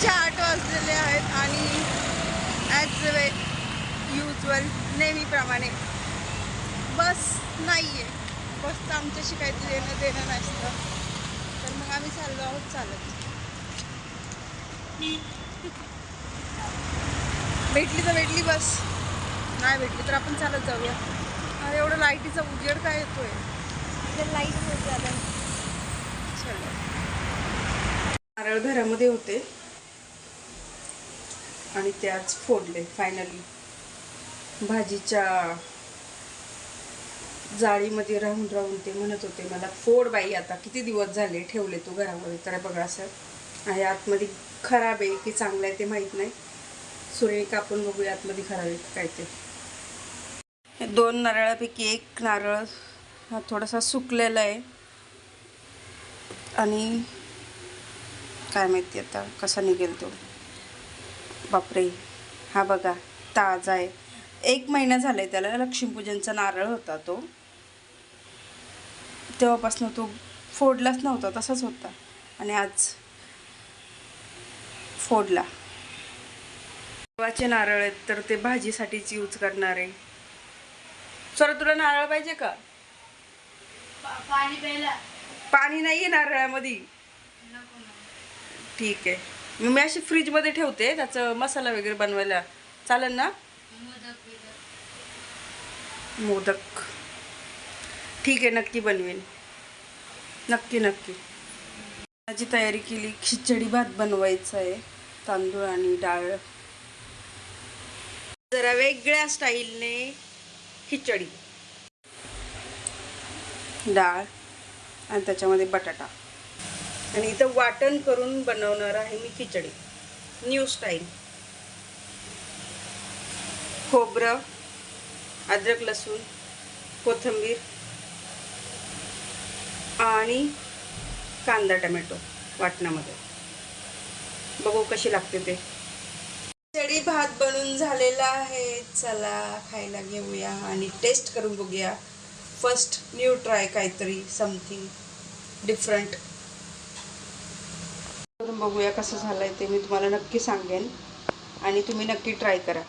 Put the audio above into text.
रात्रीचे आठ वाजलेले आहेत आणि ॲज वे युजल नेहमीप्रमाणे. बस नाही आहे बसचं आमच्याशी काहीतरी येणं देणं नसतं. तर मग आम्ही चाललो आहोत चालत. भेटली तर भेटली बस. नाही भेटली तर आपण चालत जाऊया. अरे एवढं लाईटीचा उजेड काय येतोय? लाइट होत झालं चलो. नारळ घरामध्ये होते. आणि ते आज फोडले फायनली भाजीच्या जाळीमध्ये राहून राहून ते म्हणत होते मला फोड बाई आता किती दिवस झाले ठेवले तू घरामध्ये? तर बघा असं आहे आतमध्ये खराब आहे की चांगलं आहे ते माहीत नाही. सुरळी कापून बघूया आतमध्ये खराब आहे काय ते. हे दोन नारळापैकी एक नारळ हा थोडासा सुकलेला आहे. आणि काय माहिती आता कसा निघेल तो. बापरे. हा बघा ताजा आहे. एक महिना झालाय त्याला. लक्ष्मीपूजनचा नारळ होता तो. तेव्हापासून तो फोडलाच नव्हता तसाच होता. आणि आज फोडला. देवाचे नारळ आहेत तर ते भाजीसाठीच यूज करणार आहे. सर तुला नारळ पाहिजे का? पाणी नाही आहे नारळामध्ये. ठीक आहे. मी अशी फ्रीजमध्ये ठेवते त्याचं मसाला वगैरे बनवायला. चालेल ना? मोदक. ठीक आहे नक्की बनवेन. नक्की नक्की. माझी तयारी केली खिचडी भात बनवायचा आहे तांदूळ आणि डाळ. जरा वेगळ्या स्टाईलने खिचडी डाळ आणि त्याच्यामध्ये बटाटा. आणि इथं वाटण करून बनवणार आहे मी खिचडी. न्यू स्टाईल खोबरं अद्रक लसूण कोथिंबीर आणि कांदा टमॅटो वाटणामध्ये. बघू कशी लागते ते. खिचडी भात बनून झालेला आहे. चला खायला घेऊया आणि टेस्ट करून बघूया. फर्स्ट न्यू ट्राय काहीतरी समथिंग डिफरंट करून बघूया कसं झालं आहे ते मी तुम्हाला नक्की सांगेन. आणि तुम्ही नक्की ट्राय करा.